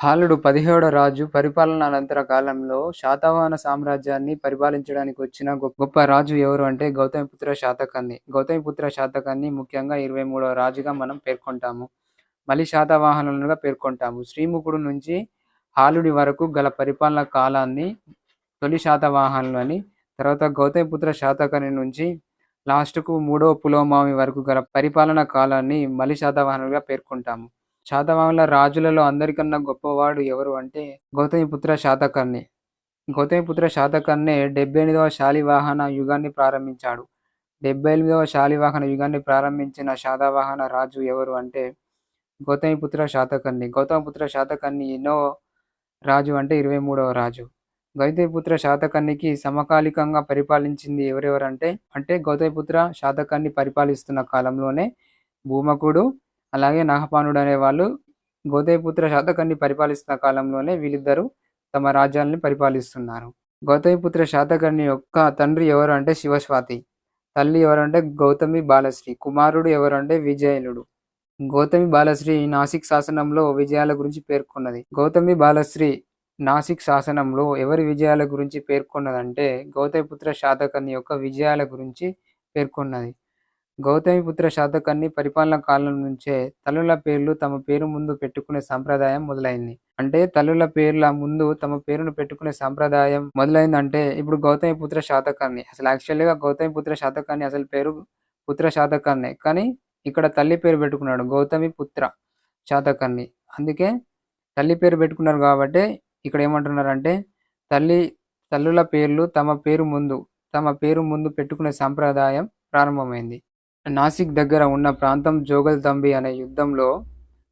హాలుడు పదిహేడో రాజు పరిపాలన అనంతర కాలంలో శాతవాహన సామ్రాజ్యాన్ని పరిపాలించడానికి వచ్చిన గొప్ప రాజు ఎవరు అంటే గౌతమిపుత్ర శాతకాన్ని గౌతమిపుత్ర శాతకాన్ని ముఖ్యంగా ఇరవై మూడవ రాజుగా మనం పేర్కొంటాము. మలి శాతవాహనులుగా పేర్కొంటాము. శ్రీముఖుడు నుంచి హాలుడి వరకు గల పరిపాలన కాలాన్ని తొలి శాతవాహనులు అని తర్వాత గౌతమిపుత్ర శాతకాన్ని నుంచి లాస్ట్కు మూడవ పులోమావి వరకు గల పరిపాలన కాలాన్ని మలి శాతవాహనులుగా పేర్కొంటాము. శాతవాహనుల రాజులలో అందరికన్నా గొప్పవాడు ఎవరు అంటే గౌతమిపుత్ర శాతకర్ణి. గౌతమిపుత్ర శాతకర్ణే డెబ్బై ఎనిమిదవ శాలివాహన యుగాన్ని ప్రారంభించాడు. డెబ్బై ఎనిమిదవ శాలివాహన యుగాన్ని ప్రారంభించిన శాతవాహన రాజు ఎవరు అంటే గౌతమిపుత్ర శాతకర్ణి. గౌతమిపుత్ర శాతకర్ణి ఎన్నో రాజు అంటే ఇరవై మూడవ రాజు. గౌతమిపుత్ర శాతకర్ణికి సమకాలికంగా పరిపాలించింది ఎవరెవరంటే అంటే గౌతమిపుత్ర శాతకర్ణి పరిపాలిస్తున్న కాలంలోనే భూమకుడు అలాగే నాగపానుడు అనే వాళ్ళు గౌతమిపుత్ర శాతకర్ణి పరిపాలిస్తున్న కాలంలోనే వీళ్ళిద్దరూ తమ రాజ్యాలని పరిపాలిస్తున్నారు. గౌతమిపుత్ర శాతకర్ణి యొక్క తండ్రి ఎవరు అంటే శివస్వాతి తల్లి ఎవరంటే గౌతమి బాలశ్రీ కుమారుడు ఎవరంటే విజయనుడు గౌతమి బాలశ్రీ నాసిక్ శాసనంలో విజయాల గురించి పేర్కొన్నది. గౌతమి బాలశ్రీ నాసిక్ శాసనంలో ఎవరి విజయాల గురించి పేర్కొన్నదంటే గౌతమిపుత్ర శాతకర్ణి యొక్క విజయాల గురించి పేర్కొన్నది. గౌతమిపుత్ర శాతకర్ణి పరిపాలన కాలం నుంచే తల్లుల పేర్లు తమ పేరు ముందు పెట్టుకునే సాంప్రదాయం మొదలైంది. అంటే తల్లుల పేర్ల ముందు తమ పేరును పెట్టుకునే సాంప్రదాయం మొదలైందంటే ఇప్పుడు గౌతమిపుత్ర శాతకర్ణి. అసలు యాక్చువల్గా గౌతమిపుత్ర శాతకర్ణి అసలు పేరు పుత్ర శాతకర్ణి. కానీ ఇక్కడ తల్లి పేరు పెట్టుకున్నాడు గౌతమి పుత్ర శాతకర్ణి. అందుకే తల్లి పేరు పెట్టుకున్నారు కాబట్టి ఇక్కడ ఏమంటున్నారంటే తల్లి తల్లుల పేర్లు తమ పేరు ముందు తమ పేరు ముందు పెట్టుకునే సాంప్రదాయం ప్రారంభమైంది. నాసిక్ దగ్గర ఉన్న ప్రాంతం జోగల్తంబి అనే యుద్ధంలో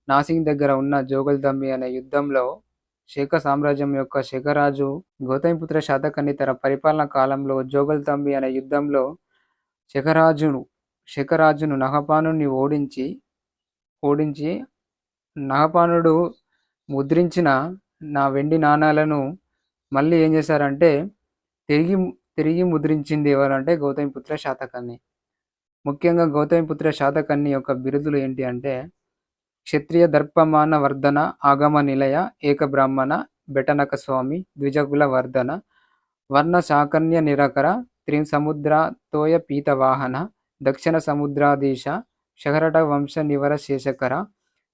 నాసిక్ దగ్గర ఉన్న జోగల్తంబి అనే యుద్ధంలో శేఖ సామ్రాజ్యం యొక్క శేఖరాజు గౌతమిపుత్ర శాతకర్ణి తన పరిపాలన కాలంలో జోగల్తంబి అనే యుద్ధంలో శేఖరాజును శేఖరాజును నహపానుని ఓడించి ఓడించి నహపానుడు ముద్రించిన నా వెండి నాణాలను మళ్ళీ ఏం చేశారంటే తిరిగి తిరిగి ముద్రించింది ఎవరంటే గౌతమిపుత్ర శాతకర్ణి. ముఖ్యంగా గౌతమిపుత్ర శాతకర్ణి యొక్క బిరుదులు ఏంటి అంటే క్షత్రియ దర్పమాన వర్ధన ఆగమ నిలయ ఏక బ్రాహ్మణ బెటనక స్వామి ద్విజకుల వర్ధన వర్ణ శాకన్య నిరకర త్రిం సముద్ర తోయ పీతవాహన దక్షిణ సముద్రాధీశ శహరట వంశ నివర శేషకర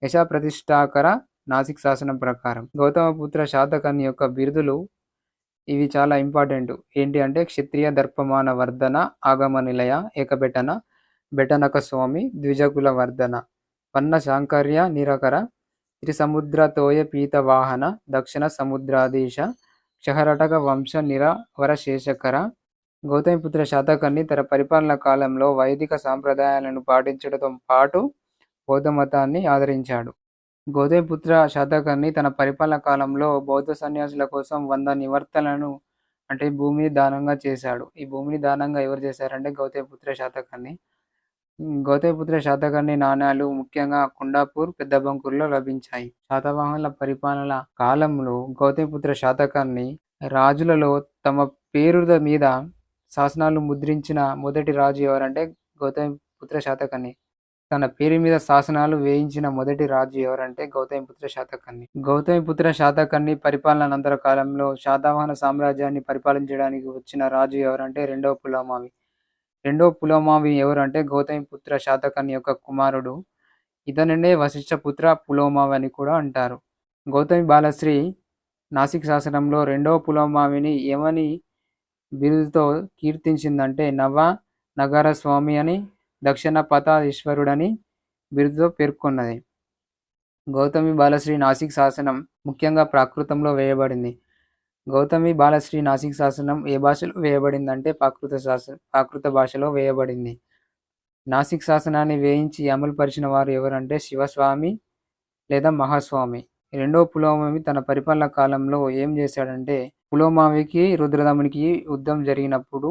యశ ప్రతిష్టాకర నాసిక్ శాసనం ప్రకారం. గౌతమపుత్ర శాతకర్ణి యొక్క బిరుదులు ఇవి చాలా ఇంపార్టెంట్. ఏంటి అంటే క్షత్రియ దర్పమాన వర్ధన ఆగమ నిలయ ఏకబెటన బెటనక స్వామి ద్విజకుల వర్ధన వన్న శాంకర్య నిరకర త్రిసముద్ర తోయ పీత వాహన దక్షిణ సముద్రాధీశ క్షహరటక వంశ నిరవర శేషకర గౌతమిపుత్ర శాతకర్ణి తన పరిపాలన కాలంలో వైదిక సాంప్రదాయాలను పాటించడంతో పాటు బౌద్ధ మతాన్ని ఆదరించాడు గౌతమిపుత్ర శాతకర్ణి తన పరిపాలన కాలంలో బౌద్ధ సన్యాసుల కోసం వంద నివర్తనలను అంటే భూమిని దానంగా చేశాడు. ఈ భూమిని దానంగా ఎవరు చేశారంటే గౌతమిపుత్ర శాతకర్ణి. గౌతమిపుత్ర శాతకర్ణి నాణ్యాలు ముఖ్యంగా కుండాపూర్ పెద్ద బంకూరులో లభించాయి. శాతవాహనుల పరిపాలన కాలంలో గౌతమిపుత్ర శాతకర్ణి రాజులలో తమ పేరుల మీద శాసనాలు ముద్రించిన మొదటి రాజు ఎవరంటే గౌతమిపుత్ర శాతకర్ణి. తన పేరు మీద శాసనాలు వేయించిన మొదటి రాజు ఎవరంటే గౌతమిపుత్ర శాతకర్ణి. గౌతమిపుత్ర శాతకర్ణి పరిపాలన అనంతర కాలంలో శాతవాహన సామ్రాజ్యాన్ని పరిపాలించడానికి వచ్చిన రాజు ఎవరంటే రెండవ పులోమావి రెండో పులోమావి ఎవరంటే గౌతమిపుత్ర శాతకర్ణి యొక్క కుమారుడు. ఇతనినే వశిష్ఠపుత్ర పులోమావి అని కూడా అంటారు. గౌతమి బాలశ్రీ నాసిక్ శాసనంలో రెండో పులోమావిని ఏమని బిరుదుతో కీర్తించిందంటే నవ నగర స్వామి అని దక్షిణ పతాధీశ్వరుడని బిరుదుతో పేర్కొన్నది. గౌతమి బాలశ్రీ నాసిక్ శాసనం ముఖ్యంగా ప్రాకృతంలో వేయబడింది. గౌతమి బాలశ్రీ నాసిక్ శాసనం ఏ భాషలో వేయబడిందంటే ప్రాకృత శాసన ప్రాకృత భాషలో వేయబడింది. నాసిక్ శాసనాన్ని వేయించి అమలుపరిచిన వారు ఎవరంటే శివస్వామి లేదా మహాస్వామి. రెండో పులోమావి తన పరిపాలన కాలంలో ఏం చేశాడంటే పులోమావికి రుద్రదమునికి యుద్ధం జరిగినప్పుడు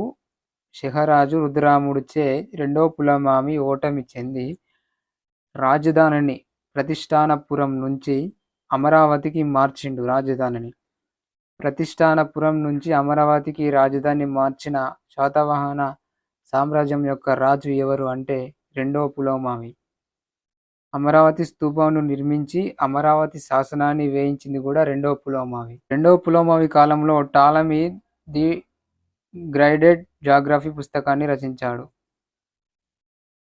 శిఖరాజు రుద్రరాముడిచే రెండో పులోమావి ఓటమి చెంది రాజధానిని ప్రతిష్టానపురం నుంచి అమరావతికి మార్చిండు రాజధానిని. ప్రతిష్టానపురం నుంచి అమరావతికి రాజధాని మార్చిన శాతవాహన సామ్రాజ్యం యొక్క రాజు ఎవరు అంటే రెండవ పులోమావి అమరావతి స్తూపంను నిర్మించి అమరావతి శాసనాన్ని వేయించింది కూడా రెండవ పులోమావి రెండవ పులోమావి కాలంలో టాలమీ ది గ్రైడెడ్ జాగ్రఫీ పుస్తకాన్ని రచించాడు.